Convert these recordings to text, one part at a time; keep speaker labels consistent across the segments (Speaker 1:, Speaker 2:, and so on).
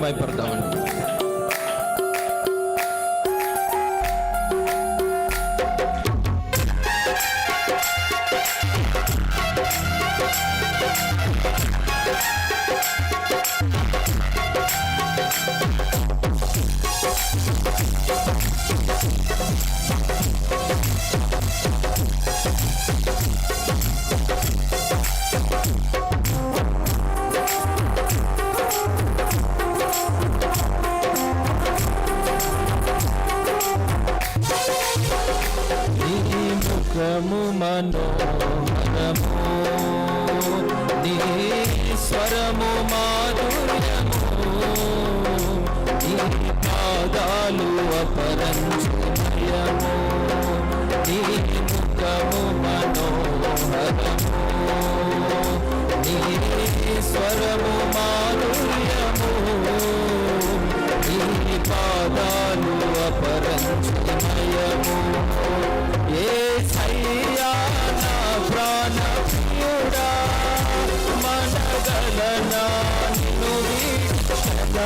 Speaker 1: by per. ముఖము మనోహరము నీ స్వరము మాధుర్యము నీ పాదాలు అపరంజయము నీ ముఖము మనోహరము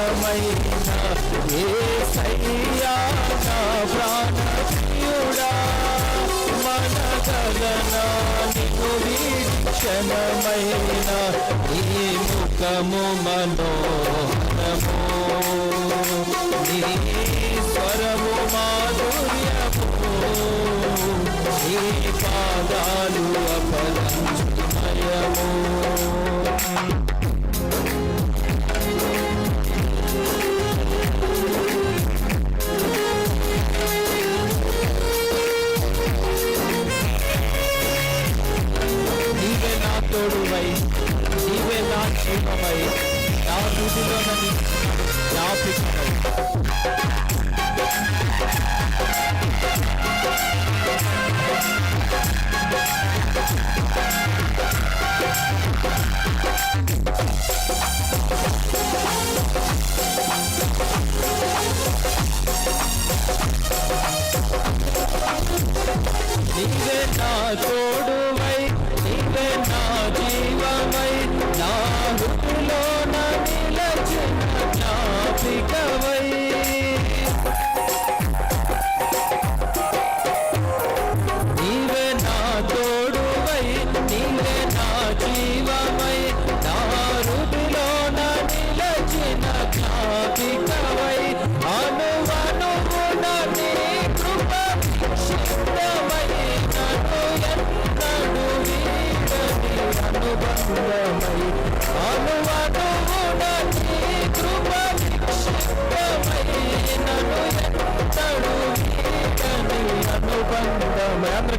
Speaker 1: ప్రియమైన ఏ సయ్యా నా ప్రాణప్రియుడా మన కలనా నిన్ను వీక్షణమైన నీ ముఖము మనోహరము నీ స్వరము మాధుర్యము నీ పాదాలు అపరంచు தோடு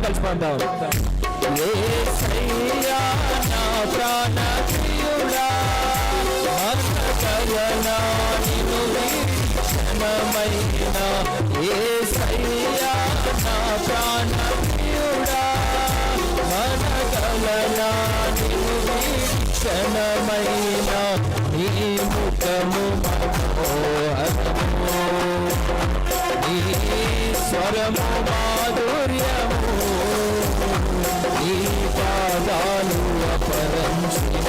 Speaker 1: కలిసి పాడతాం ఏ సయ్యా నా ప్రాణ క్షణమైన పదాలు పరం శ్రీ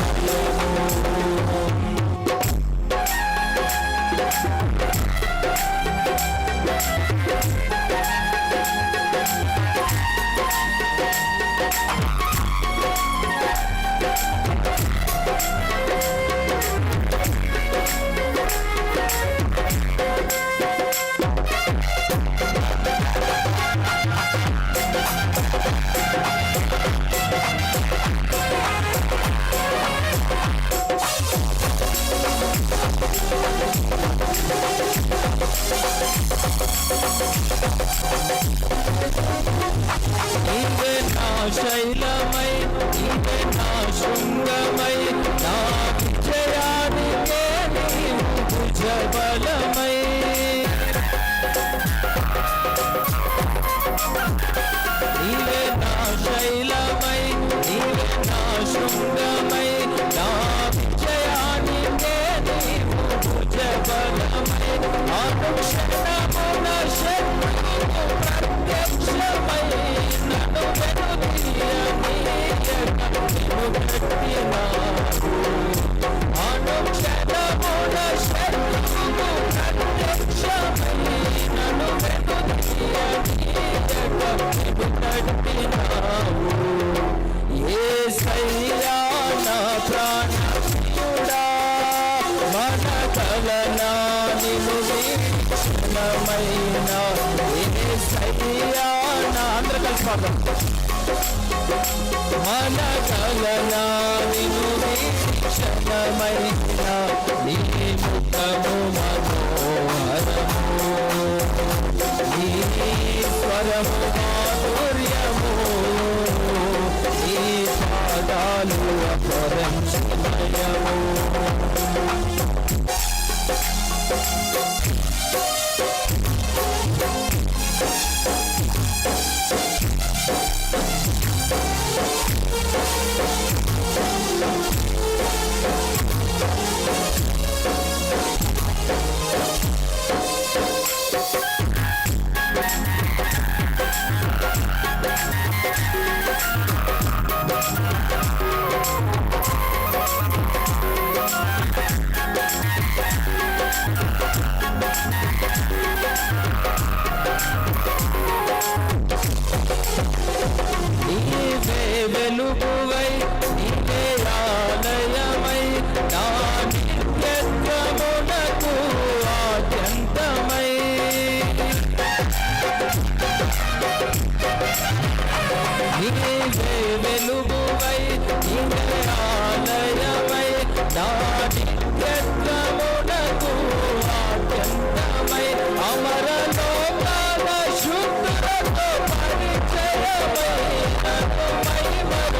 Speaker 1: శైలమై ఇదే నా శృంగమై. మన కలనా పాడదాం నీ నిను నీ ముఖము ఆద్యంతమై అమర లోకాల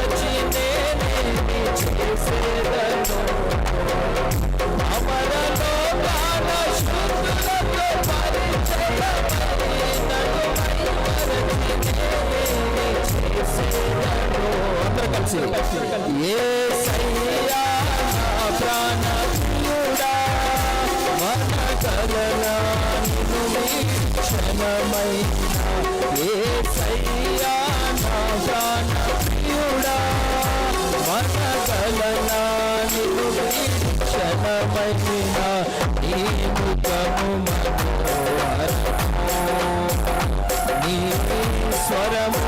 Speaker 1: నేనేమి చేసేదను వీక్షణమైన యేసయ్యా నా ప్రాణప్రియుడా నీ ముఖము నీ స్వరము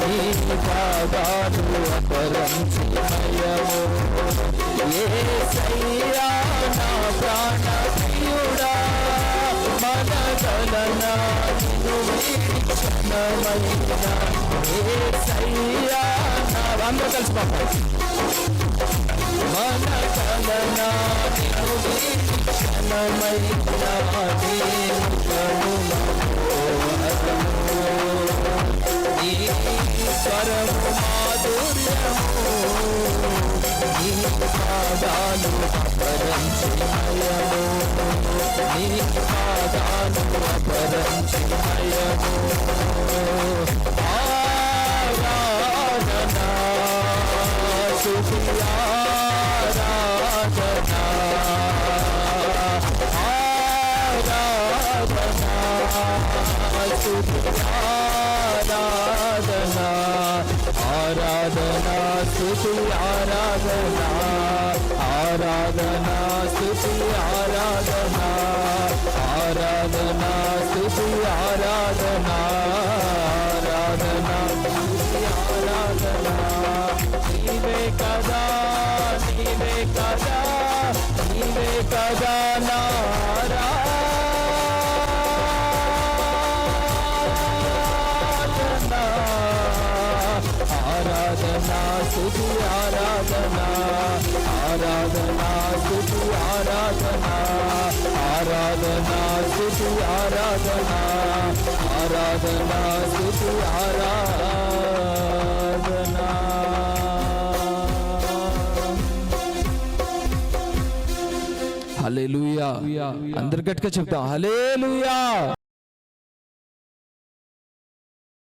Speaker 1: నీ పాదాలు అపరంచిమయము యేసయ్యా నా ప్రాణ ప్రియుడా మనగలనా నిన్ను నా అందరూ కలిసి నిన్ను స్వరము మాధుర్యము నీ పాదాలు అపరంచిమయము నీకు పాదాలు అపరంచిమయము ఆరాధనా సుఖియా ఆరాధనా స్తుతి ఆరాధనా. ఆరాధనా ఆరాధనా స్తుతి ఆరాధనా. అందరు గట్టిగా చెప్తాం హల్లెలూయా.